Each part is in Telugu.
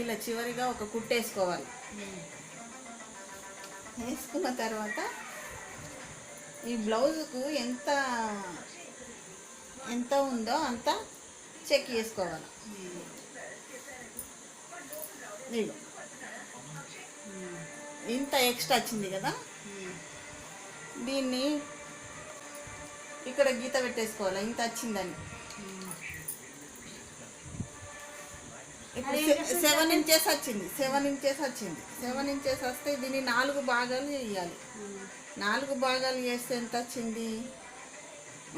ఇలా చివరిగా ఒక కుట్టు వేసుకోవాలి వేసుకున్న తర్వాత ఈ బ్లౌజ్కు ఎంత ఎంత ఉందో అంత చెక్ చేసుకోవాలి. ఇంత ఎక్స్ట్రా వచ్చింది కదా? దీన్ని ఇక్కడ గీత పెట్టేసుకోవాలి. ఇంత వచ్చిందని. సెవెన్ ఇంచెస్ వచ్చింది సెవెన్ ఇంచెస్ వచ్చింది. సెవెన్ ఇంచెస్ వస్తే దీన్ని నాలుగు భాగాలు చేయాలి. నాలుగు భాగాలు చేస్తే ఎంత వచ్చింది?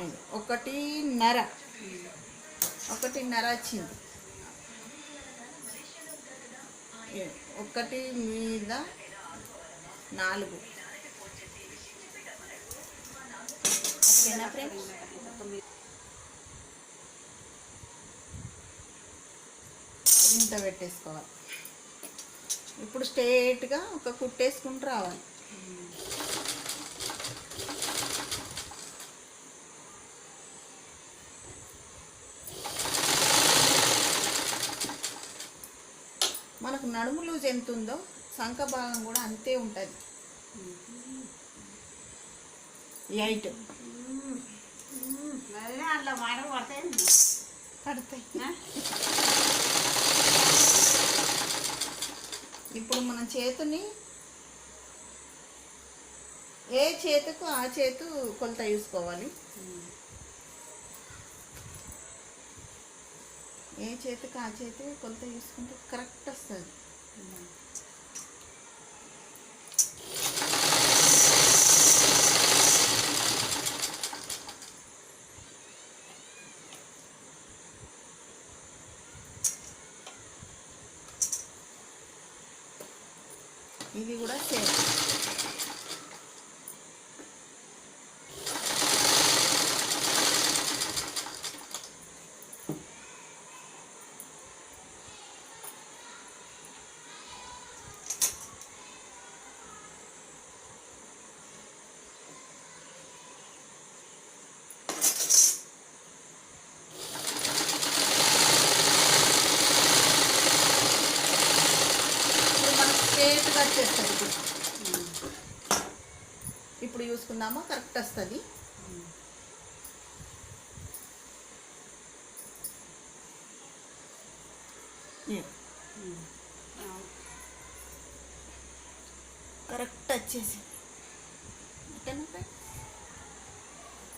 ఇది, ఒకటిన్నర ఒకటిన్నర వచ్చింది. ఒకటి మీద నాలుగు. ఓకేనా ఫ్రెండ్స్ ఇంత పెట్టేసుకోవాలి. ఇప్పుడు స్ట్రేట్గా ఒక కుట్టేసుకుంటూ రావాలి. మనకు నడుము లూజ్ ఎంత ఉందో సంఖ భాగం కూడా అంతే ఉంటుంది. ఎయిట్ అట్లా మాటలు పడతాయి. పడతాయి. ఇప్పుడు మన చేతిని ఏ చేతుకు ఆ చేతు కొలత చూసుకోవాలి ఏ చేతికి ఆ చేతి కొలత చూసుకుంటే కరెక్ట్ వస్తుంది. ఇది కూడా సేమ్ ఇప్పుడు మనకు స్ట్రేట్గా వచ్చేస్తుంది ఇప్పుడు చూసుకుందామా? కరెక్ట్ వస్తుంది. కరెక్ట్ వచ్చేసి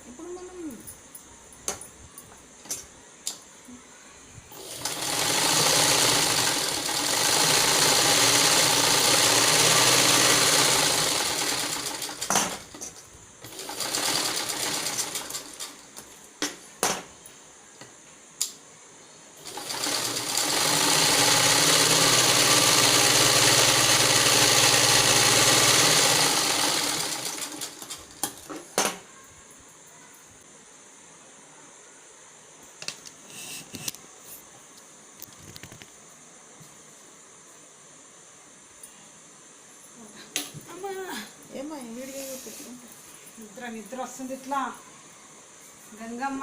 ఇప్పుడు మనం నిద్ర నిద్ర వస్తుంది ఇట్లా. గంగమ్మ.